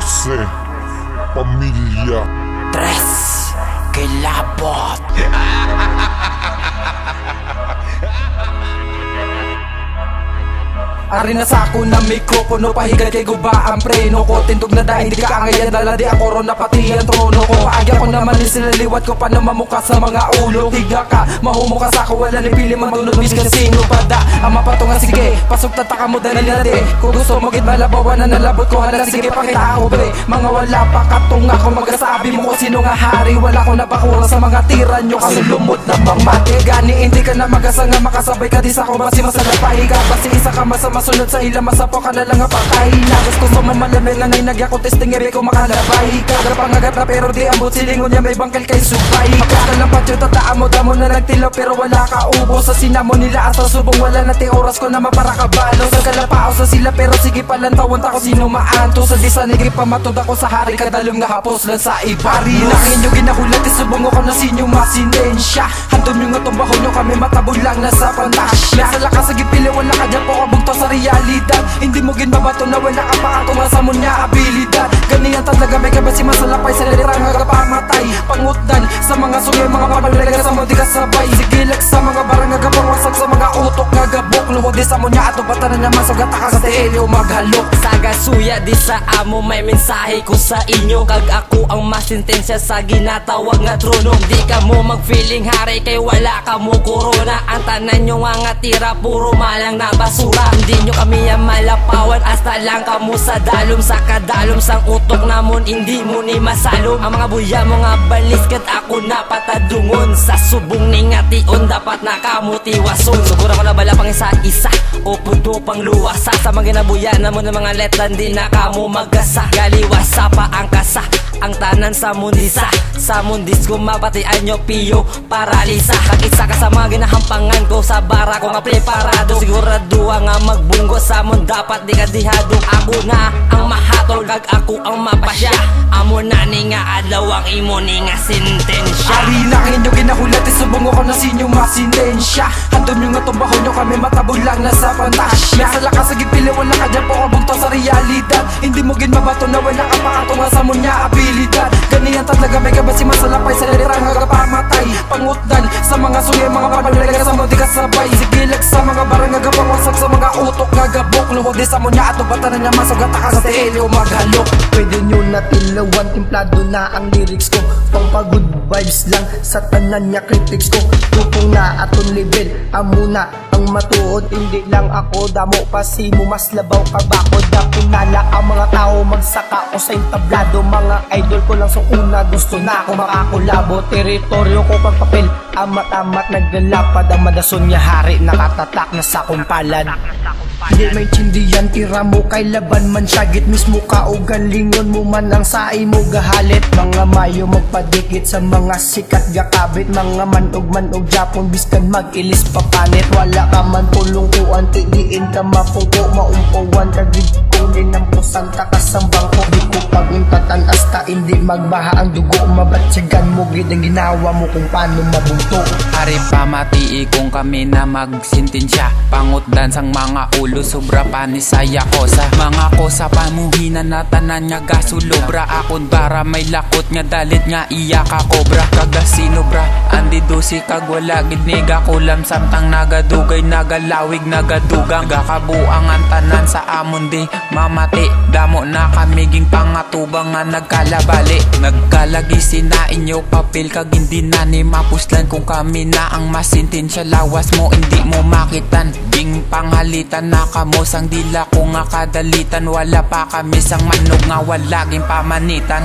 você, família. Tres, que la bota. Ari na sako na mikropono Pahigad kay guba ang preno ko. Tindog na dahil di ka angayan Dala di ako ron na pati ang trono ko. Paagya ko naman din sila ko Pa na mamuka sa mga ulo. Tiga ka, mahumuka sa ako Wala ni pili matulog Bis ka sino pa da? Ang mapatungan sige Pasok tataka mo dahil nilati Kung gusto mo git malabawan na nalabot ko Hala sige pakita ako bre Mga wala pa katunga ko Magasabi mo ko sino nga hari Wala ko napakura sa mga tira nyo. Kasi lumot na pamati Gani hindi ka na magasa nga Makasabay ka di sa ako Basi masarap pahiga Basi isa ka masama Sunod sa ila masapo ka na lang nga patay. Na Gusto mo mamalamig nga nay nagya ko testing ebe ko makalabay. Kaga pangagat na pero di ambot silingon niya may bangkal kay subay. Kaka lang patyo tataan mo damo na nagtilaw pero wala ka ubo. Sa sinamo nila asa subong wala na ti oras ko na mapara kabalo Sa kalapao sa sila pero sige palang tawon ta ko sino maanto Sa di sa nigri pamatod ako sa hari kadalom nga hapos lang sa iba Rinang inyo ginahulat isubong ako na sinyo masinensya. Handom yung tumbaho nyo kami matabol lang na sa pantasya. Sa lakas sa gipili wala ka dyan po kabugto sa realidad. Hindi mo ginbabato na wala ka pa ako sa mo niya abilidad. Ganyan talaga may kabasi masalapay sa lirang nga pamatay Pangutdan sa mga sungay mga papalaga sa di kasabay Sigilak sa mga barang nga gapangwasak sa mga utok nga gabok Luwag sa mo niya ato bata na naman sa gata ka sa tehelyo maghalok Saga suya di sa amo may mensahe ko sa inyo. Kag ako ang masintensya sa ginatawag nga trono. Di ka mo mag-feeling hari kay wala ka mo corona. Ang tanan nyo nga nga tira puro malang na basura. Hindi nyo kami ang malapawan hasta lang kamo sa dalom. Sa kadalom sang utok namon hindi mo ni masalom Ang mga buya mo nga balis kat ako na patadungon Sa subong ni nga tion dapat nakamutiwason Siguro ko na bala pang isa-isa o puto pang luwasa. Sa mga ginabuya na mo ng mga letlan di na kamo magasa. Galiwasa pa ang kasa ang tanan sa mundisa. Sa mundis ko mabatian nyo piyo paralisa. Kakitsa ka sa ko sa bara ko nga preparado Sigurado nga magbunggo sa mund dapat di ka dihado. Ako na ang mahatol kag ako ang mapasya. Amo na ni nga adlaw ang imo ni nga sentensya. Ari na inyo ginahulat isubong ako na sinyo masinensya Handom yung tumbaho nyo kami matabol lang na sa pantasya. Sa lakas sa gipili wala ka dyan po kabugto sa realidad. Hindi mo ginmabato na wala ka pa nga sa mo niya abilidad Ganyan talaga may kabasi masalapay sa lirang nga pamatay Pangutdan sa mga sungay mga papalaga sa di kasabay Sigilag sa mga barang nga gapangwasak sa mga utok nga gabok Luwag di sa mo niya ato bata na niya masugata ka sa tehelyo maghalok Pwede nyo na tilawan, templado na ang lyrics ko Pang good vibes lang sa tanan niya critics ko. Tupong na aton level, amo na ang matuod. Hindi lang ako, damo pa si mo mas labaw ka bakod Ako nala ang mga tao, magsaka ko sa entablado. Mga idol ko lang sa una, gusto na ako makakulabo. Teritoryo ko pang papel, amat-amat naglalapad. Ang madason niya hari, nakatatak na sa kumpalan Di may tsindiyan, tira mo kay laban man Sagit mismo ka o galingon mo man ang sai mo gahalit. Mga mayo magpadikit sa mga sikat gakabit Mga manog manog Japon biskan mag-ilis papanit Wala ka man pulong kuan tigiin ka mapungko Maumpuan. Ka kunin ng pusanta ka sa bangko. Di ko pag-untatan hasta hindi magbaha ang dugo. Mabatsyagan mo gid ang ginawa mo kung paano mabunto. Ari pamati kung kami na magsintensya. Pangutdan sang mga ulo sobra panisaya ko Sa mga ko sa pamuhinan na tanan nga gasulo Bra akon. Bara may lakot nga dalit nga iya ka kobra Kagasino bra? Andi dosi kag wala gid niga kulam samtang nagadugay nagalawig nagadugang. Gakabuang ang tanan sa amon di mamati. Damo na kamiging pangatubang nga nagkalabali. Nagkalagi sina inyo papel kag hindi na ni mapuslan. Kung kami na ang masintensya lawas mo hindi mo makitan. Ding panghalitan na kamo sang dila ko nga kadalitan. Wala pa kami sang manog nga wala ging pamanitan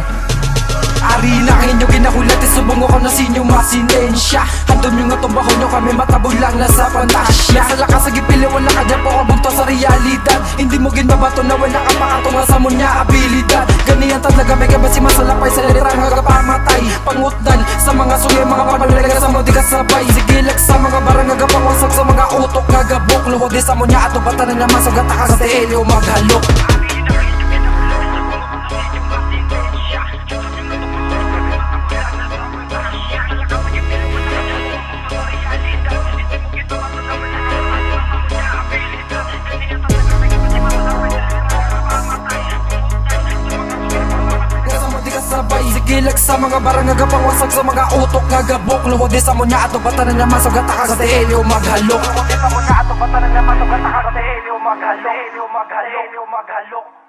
Ari na inyo ginahulat isubong ako na sinyo masinensya Handom yung tumbaho nyo kami matabol lang na sa pantasya. Sa lakas sa gipili wala ka dyan po kabugto sa realidad. Hindi mo ginbabato na wala ka pa nga sa mo niya abilidad. Ganyan talaga may kabasi masalapay sa lirang nga pamatay Pangutdan sa mga sungay mga papalaga sa mo di kasabay Sigilag sa mga barang nga gapangwasak sa mga utok nga gabok Luwag di sa mo niya ato bata na niya masugata ka sa tehelyo maghalok sa mga barang nga gapangwasag sa mga utok nga gabok. Di sa mo niya ato batanan niya masugata ka sa tiilyo maghalok. Di sa mo ato niya masugata ka sa tiilyo maghalok. Tiilyo maghalok Tiilyo maghalok